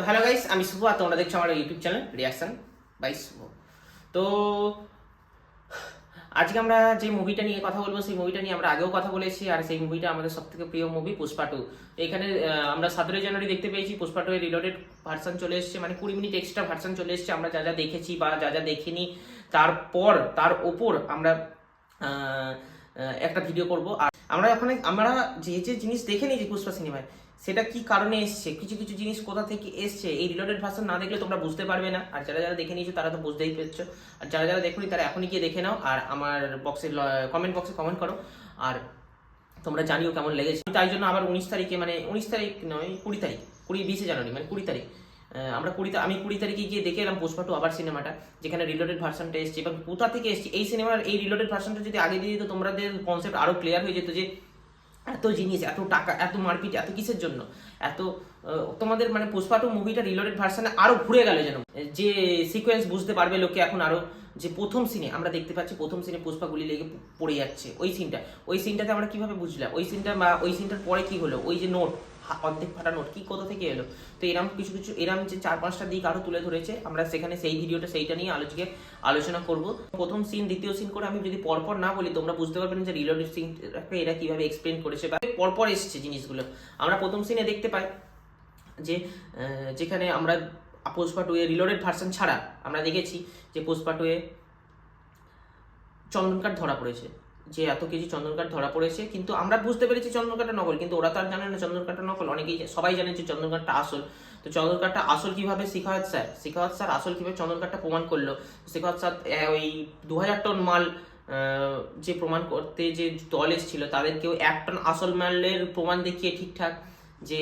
তো hello guys আমি শুভ আর তোমরা দেখছ আমার YouTube channel reaction by Shuvo. তো আজকে আমরা যে মুভিটা নিয়ে কথা বলব, সেই মুভিটা নিয়ে আমরা আগেও কথা বলেছি, আর সেই মুভিটা আমাদের সব থেকে প্রিয় মুভি পুষ্পা টু এখানে আমরা সতেরোই জানুয়ারি দেখতে পেয়েছি, পুষ্পা টু এর রিলোডেড ভার্সন চলে এসেছে মানে কুড়ি মিনিট এক্সট্রা ভার্সন চলে এসেছে, আমরা যা যা দেখেছি বা যা যা দেখিনি, তারপর, তার ওপর আমরা একটা ভিডিও করব। আর আমরা ওখানে আমরা যে যে জিনিস দেখে নিয়েছি পুষ্পা সিনেমায় সেটা কি কারণে এসছে? কিছু কিছু জিনিস কোথা থেকে এসছে? এই রিলেটেড ভার্সন না দেখলে তোমরা বুঝতে পারবে না। আর যারা যারা দেখে নিয়েছো, তারা তো বুঝতেই পেরেছ। আর যারা যারা দেখোনি, তারা এখনই গিয়ে দেখে নাও। আর আমার বক্সে কমেন্ট বক্সে কমেন্ট করো। আর তোমরা জানিও কেমন লেগেছে। তাই জন্য আবার উনিশ তারিখে মানে উনিশ তারিখ নয়, কুড়ি তারিখ, কুড়ি, বিশে জানুয়ারি মানে কুড়ি তারিখ। আমরা কুড়ি আমি কুড়ি তারিখে গিয়ে দেখে এলাম পুষ্পা টু আবার সিনেমাটা যেখানে রিলোডেড ভার্সনটা এসছে। এবং কোথা থেকে এসছে? এই সিনেমার এই রিলোডেড ভার্সনটা যদি আগে দিয়ে দিত, তোমাদের কনসেপ্ট আরও ক্লিয়ার হয়ে যেত যে এত জিনিস, এত টাকা, এত মারপিট, এত কিসের জন্য? এত তোমাদের মানে পুষ্পাটু মুভিটা রিলোডেড ভার্সানে আরও ঘুরে গেল যেন। যে সিকোয়েন্স বুঝতে পারবে লোকে এখন আরও, যে প্রথম সিনে আমরা দেখতে পাচ্ছি প্রথম সিনে পুষ্পা গুলি লেগে পড়ে যাচ্ছে। ওই সিনটা ওই সিনটাতে আমরা কীভাবে বুঝলাম? ওই সিনটা বা, ওই সিনটার পরে কি হলো? ওই যে নোট অর্ধেক ফাটা নোট, কি কোথা থেকে এলো? তো এরম কিছু কিছু, এরম যে চার পাঁচটা দিক আরও তুলে ধরেছে, আমরা সেখানে সেই ভিডিওটা, সেইটা নিয়ে আলোচকে, আলোচনা করব। প্রথম সিন দ্বিতীয় সিন করে আমি যদি পরপর না বলি, তোমরা বুঝতে পারবে না যে রিলোডেড সিনটাকে এরা কীভাবে এক্সপ্লেন করেছে বা পরপর এসছে জিনিসগুলো। আমরা প্রথম সিনে দেখতে পাই যে যেখানে আমরা Pushpa two a reloaded version ছাড়া আমরা দেখেছি যে পুষ্পা টু এ চন্দন কাঠ ধরা পড়েছে। যে এত কেজি চন্দন কাঠ ধরা পড়েছে। কিন্তু আমরা বুঝতে পেরেছি চন্দন কাঠটা নকল, কিন্তু ওরা তো আর জানে না চন্দন কাঠটা নকল। অনেকেই সবাই জানে যে চন্দন কাঠটা আসল। তো চন্দন কাঠটা আসল কীভাবে? শিখাওয়াত স্যার শিখাওয়াত স্যার আসল কীভাবে চন্দন কাঠটা প্রমাণ করল? শিখাওয়াত স্যার ওই দু হাজার টন মাল যে প্রমাণ করতে যে দল এসেছিল, তাদেরকেও এক টন আসল মালের প্রমাণ দেখিয়ে ঠিকঠাক যে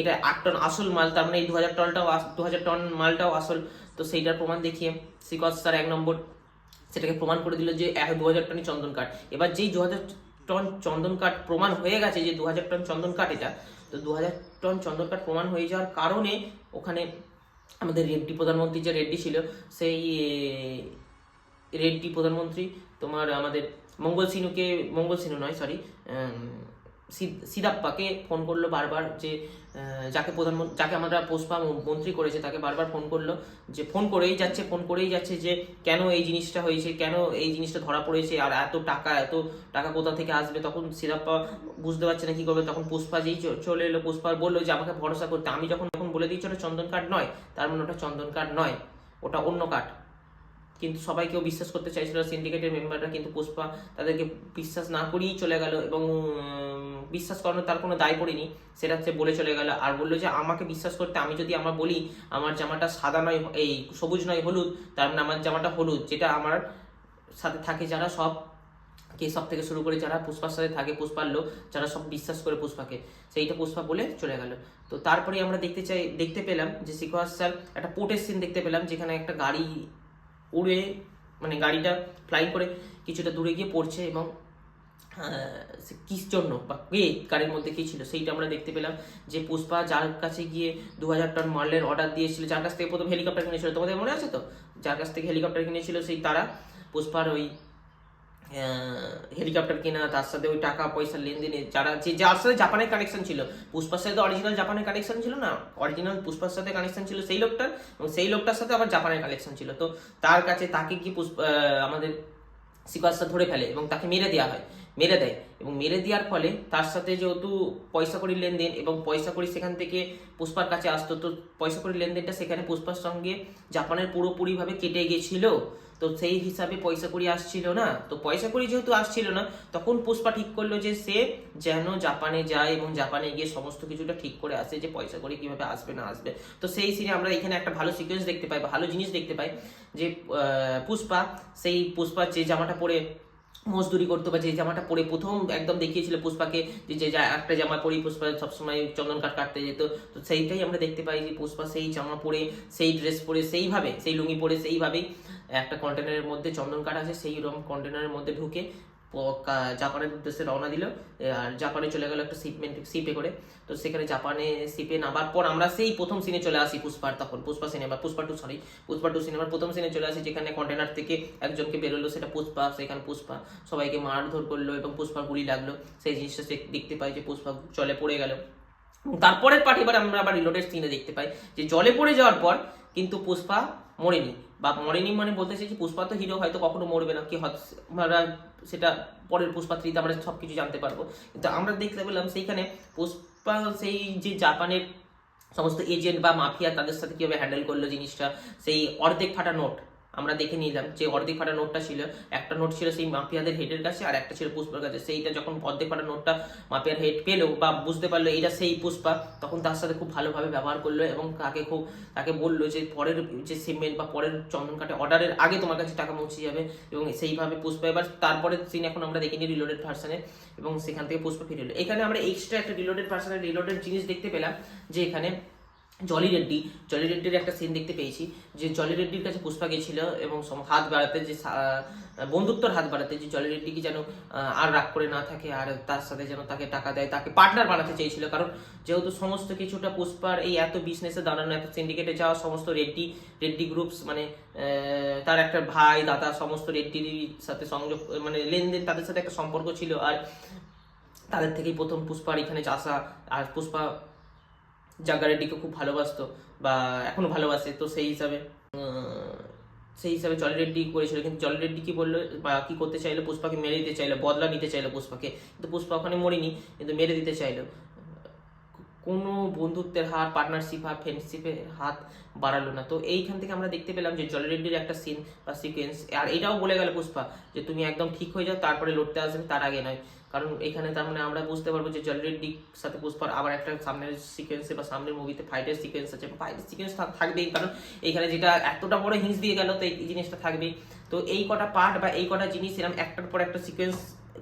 এটা এক টন আসল মাল, তার মানে এই দু হাজার টনটাও দু হাজার টন মালটাও আসল। তো সেইটার প্রমাণ দেখিয়ে শিখাওয়াত স্যার এক নম্বর সেটাকে প্রমাণ করে দিল যে দু হাজার টনই চন্দন কাঠ। এবার যেই দু হাজার টন চন্দন কাঠ প্রমাণ হয়ে গেছে, যে দু হাজার টন চন্দন কাঠ এটা, তো দু হাজার টন চন্দন কাঠ প্রমাণ হয়ে যাওয়ার কারণে ওখানে আমাদের রেড্ডি প্রধানমন্ত্রী যে রেড্ডি ছিল, সেই রেড্ডি প্রধানমন্ত্রী তোমার আমাদের মঙ্গল সিনুকে, মঙ্গল সিনু নয় সরি সিদাপ্পাকে ফোন করল বারবার যে যাকে প্রধানমন্ত্রী যাকে আমরা পোস্পা মন্ত্রী করেছে, তাকে বারবার ফোন করল যে, ফোন করেই যাচ্ছে, ফোন করেই যাচ্ছে যে, কেন এই জিনিসটা হয়েছে, কেন এই জিনিসটা ধরা পড়েছে, আর এত টাকা এত টাকা কোথা থেকে আসবে? তখন সিরাপ্পা বুঝতে পারছে না কি করবে। তখন পুষ্পা যেই চলে এলো, পুষ্পা বলল যে, আমাকে ভরসা করতে আমি যখন যখন বলে দিচ্ছি ওটা চন্দন কাঠ নয়। তার মানে ওটা চন্দন কাঠ নয়, ওটা অন্য কাঠ। কিন্তু সবাই কেউ বিশ্বাস করতে চাইছিল সিন্ডিকেটের মেম্বাররা কিন্তু পুষ্পা তাদেরকে বিশ্বাস না করেই চলে গেল এবং বিশ্বাস করানোর তার কোনো দায় পড়েনি সেটা সে বলে চলে গেল। আর বলল যে, আমাকে বিশ্বাস করতে আমি যদি আমার বলি, আমার জামাটা সাদা নয়, এই সবুজ নয়, হলুদ, তার মানে আমার জামাটা হলুদ, যেটা আমার সাথে থাকে যারা সব কে সব থেকে শুরু করে যারা পুষ্পার সাথে থাকে, পুষ্পার লোক, যারা সব বিশ্বাস করে পুষ্পাকে, সেইটা পুষ্পা বলে চলে গেল। তো তারপরে আমরা দেখতে চাই, দেখতে পেলাম যে সিকোয়াস স্যার একটা পোর্টের সিন দেখতে পেলাম, যেখানে একটা গাড়ি উড়ে মানে গাড়িটা ফ্লাই করে কিছুটা দূরে গিয়ে পড়ছে এবং কিস জন্য বা কে গাড়ির মধ্যে কী ছিল সেইটা আমরা দেখতে পেলাম যে পুষ্পা যার কাছে গিয়ে দু হাজার টন মালের অর্ডার দিয়েছিল, যার কাছ থেকে প্রথম হেলিকপ্টার কিনেছিল। তোমাদের মনে আছে তো? যার কাছ থেকে হেলিকপ্টার কিনেছিল সেই তারা, পুষ্পার ওই হেলিকপ্টার কেনা, তার সাথে ওই টাকা, পয়সা, লেনদেনে যারা যে, যার সাথে জাপানের কানেকশন ছিল, পুষ্পার সাথে অরিজিনাল জাপানের কানেকশন ছিল না? অরিজিনাল পুষ্পার সাথে কানেকশন ছিল সেই লোকটার এবং সেই লোকটার সাথে আবার জাপানের কানেকশন ছিল। তো তার কাছে তাকে কি পুষ্পা আমাদের সিকোয়াসটা ধরে ফেলে এবং তাকে মেরে দেওয়া হয়? মেরে দেয়। এবং মেরে দেওয়ার ফলে তার সাথে যেহেতু পয়সা করি লেনদেন এবং পয়সা করি সেখান থেকে পুষ্পার কাছে আসতো, তো পয়সা করি লেনদেনটা সেখানে পুষ্পার সঙ্গে জাপানের পুরোপুরিভাবে কেটে গিয়েছিল। তো সেই হিসাবে পয়সা করি আসছিল না। তো পয়সা করি যেহেতু আসছিল না, তখন পুষ্পা ঠিক করল যে সে যেন জাপানে যায় এবং জাপানে গিয়ে সমস্ত কিছুটা ঠিক করে আসে যে পয়সা করি কীভাবে আসবে, না আসবে। তো সেই সিনে আমরা এখানে একটা ভালো সিকোয়েন্স দেখতে পাই ভালো জিনিস দেখতে পাই যে পুষ্পা সেই পুষ্পার যে জামাটা পরে মজদুরি করতো বা যে জামাটা পরে প্রথম একদম দেখিয়েছিল পুষ্পাকে যে যে একটা জামা পরেই পুষ্পা সবসময় চন্দন কাঠ কাটতে যেত। তো সেইটাই আমরা দেখতে পাই যে পুষ্পা সেই জামা পরে, সেই ড্রেস পরে, সেইভাবে, সেই লুঙ্গি পরে সেইভাবেই একটা কন্টেনারের মধ্যে চন্দন কাঠ আছে, সেই রকম কন্টেনারের মধ্যে ঢুকে জাপানের উদ্দেশ্যে রওনা দিল আর জাপানে চলে গেল একটা শিপমেন্ট শিপে করে। তো সেখানে জাপানে শিপে নামার পর আমরা সেই প্রথম সিনে চলে আসি পুষ্পার তখন, Pushpa cinema Pushpa two sorry Pushpa two সিনেমার প্রথম সিনে চলে আসি যেখানে কন্টেনার থেকে একজনকে বেরোলো, সেটা পুষ্পা, সেখানে পুষ্পা। সবাইকে মারধর করল এবং পুষ্পা গুলি লাগল। সেই জিনিসটা দেখতে পাই যে পুষ্পা চলে পড়ে গেল। তারপরের পার্ট এবার আমরা আবার রিলোডের সিনে দেখতে পাই যে জলে পড়ে যাওয়ার পর কিন্তু পুষ্পা মরেনি। বা মরেনি মানে বলতে চাইছি পুষ্পা তো হিরো হয়তো কখনো মরবে না। কি আমরা সেটা পরের পুষ্পা থ্রিতে আমরা সব কিছু জানতে পারব। কিন্তু আমরা দেখতে পেলাম সেইখানে পুষ্পা, সেই যে জাপানের সমস্ত এজেন্ট বা মাফিয়া তাদের সাথে কীভাবে হ্যান্ডেল করল জিনিসটা, সেই অর্ধেক ফাটা নোট আমরা দেখে নিলাম যে অর্ধেক ফাটা নোটটা ছিল, একটা নোট ছিল সেই মাফিয়াদের হেডের কাছে আর একটা ছিল পুষ্পার কাছে। সেইটা যখন অর্ধেক ফাটা নোটটা মাফিয়ার হেড পেল বা বুঝতে পারল এটা সেই পুষ্পা, তখন তার সাথে খুব ভালোভাবে ব্যবহার করল এবং তাকে খুব, তাকে বলল যে পরের যে সিমেন্ট বা পরের চন্দন কাটে অর্ডারের আগে তোমার কাছে টাকা পৌঁছে যাবে এবং সেইভাবে পুষ্পা এবার তারপরে সিন এখন আমরা দেখিনি রিলোডেড ভার্সনে এবং সেখান থেকে পুষ্পা ফিরে এলো। এখানে আমরা এক্সট্রা একটা রিলোডেড ভার্সনের রিলোডেড জিনিস দেখতে পেলাম যে এখানে জলি রেড্ডি জলি রেড্ডির একটা সিন দেখতে পেয়েছি, যে জলি রেড্ডির কাছে পুষ্পা গেছিল এবং হাত বাড়াতে যে বন্ধুত্বর হাত বাড়াতে যে জলি রেড্ডিকে যেন আর রাগ করে না থাকে আর তার সাথে যেন তাকে টাকা দেয়, তাকে পার্টনার বানাতে চেয়েছিল। কারণ যেহেতু সমস্ত কিছুটা পুষ্পার এই এত বিজনেসে দাঁড়ানো, এত সিন্ডিকেটে যাওয়া, সমস্ত রেড্ডি রেড্ডি গ্রুপস মানে তার একটা ভাই, দাদা, সমস্ত রেড্ডির সাথে সংযোগ মানে লেনদেন, তাদের সাথে একটা সম্পর্ক ছিল। আর তাদের থেকেই প্রথম পুষ্পার এখানে আসা আর পুষ্পা জাগা রেড্ডিকে খুব ভালোবাসতো বা এখনও ভালোবাসে, তো সেই হিসাবে সেই হিসাবে জলি রেড্ডি করেছিল। কিন্তু জলি রেড্ডি কি বলল বা কি করতে চাইলো? পুষ্পাকে মেরে দিতে চাইলো, বদলা নিতে চাইলো পুষ্পাকে। কিন্তু পুষ্পা ওখানে মরিনি, কিন্তু মেরে দিতে চাইলো। কোনো বন্ধুত্বের হার পার্টনারশিপ হার ফ্রেন্ডশিপের হাত বাড়ালো না। তো এইখান থেকে আমরা দেখতে পেলাম যে জলি রেড্ডির একটা সিন বা সিকোয়েন্স আর এটাও বলে গেল পুষ্পা যে তুমি একদম ঠিক হয়ে যাও, তারপরে লড়তে আসবে, তার আগে নয়। কারণ এখানে তার মানে আমরা বুঝতে পারব যে জলের ডিক সাথে পুষ্পার আবার একটা সামনের সিকোয়েন্সে বা সামনের মুভিতে ফাইটের সিকোয়েন্স আছে ফাইটের সিকোয়েন্স থাকবেই, কারণ এখানে যেটা এতটা বড় হিংস দিয়ে গেল তো এই জিনিসটা থাকবেই। তো এই কটা পার্ট বা এই কটা জিনিস এরকম একটার পর একটা সিকোয়েন্স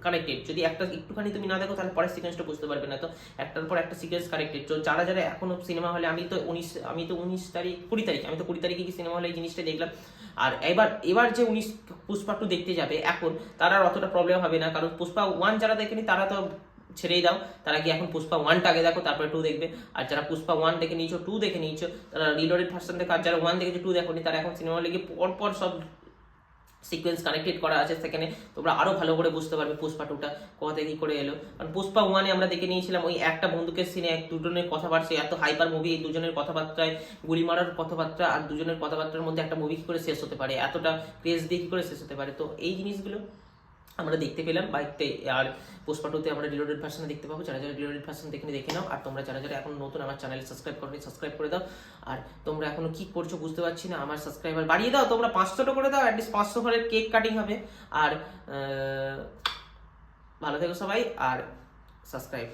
কানেক্টেড যদি একটা একটুখানি তুমি না দেখো, তাহলে পরের সিকোয়েন্সটা বুঝতে পারবে না। তো একটার পর একটা সিকোয়েন্স কানেক্টেড তো যারা যারা এখনও সিনেমা হলে, আমি তো উনিশ, আমি তো উনিশ তারিখ, কুড়ি তারিখ, আমি তো কুড়ি তারিখে কি সিনেমা হলে এই জিনিসটা দেখলাম। আর এবার এবার যে উনিশ পুষ্পা টু দেখতে যাবে এখন, তারা অতটা প্রবলেম হবে না। কারণ পুষ্পা ওয়ান যারা দেখেনি, তারা তো ছেড়েই দাও। তারা কি এখন পুষ্পা ওয়ানটা আগে দেখো, তারপরে টু দেখবে। আর যারা পুষ্পা ওয়ান দেখে নিয়েছো টু দেখে নিয়েছো, তারা রিলোডেড ভার্সন দেখে আর যারা ওয়ান দেখেছ টু দেখোনি, তারা এখন সিনেমা হলে গিয়ে পর পর সব সিকোয়েন্স কানেক্টেড করা আছে সেখানে, তোমরা আরও ভালো করে বুঝতে পারবে পুষ্পা টুটা কোথা থেকে কি করে এলো। কারণ পুষ্পা ওয়ানে আমরা দেখে নিয়েছিলাম, ওই একটা বন্দুকের সিনে এক দুজনের কথাবার্তা, এত হাইপার মুভি এই দুজনের কথাবার্তায়, গুলি মারার কথাবার্তা আর দুজনের কথাবার্তার মধ্যে একটা মুভি কি করে শেষ হতে পারে, এতটা ক্রেজ দিয়ে কি করে শেষ হতে পারে। তো এই জিনিসগুলো আমরা দেখতে পেলাম বাইকতে আর পুষ্পা টুতে আমরা রিলোডেড ভার্সনে দেখতে পাবো। যারা যারা রিলোডেড ভার্সন দেখে দেখে নাও। আর তোমরা যারা যারা এখন নতুন আমার চ্যানেল সাবস্ক্রাইব করো সাবস্ক্রাইব করে দাও। আর তোমরা এখনও কি করছ বুঝতে পারছি না। আমার সাবস্ক্রাইবার বাড়িয়ে দাও। তোমরা পাঁচশোটা করে দাও। অ্যাটলিস্ট পাঁচশো ঘরের কেক কাটিং হবে। আর ভালো থেকো সবাই। আর সাবস্ক্রাইব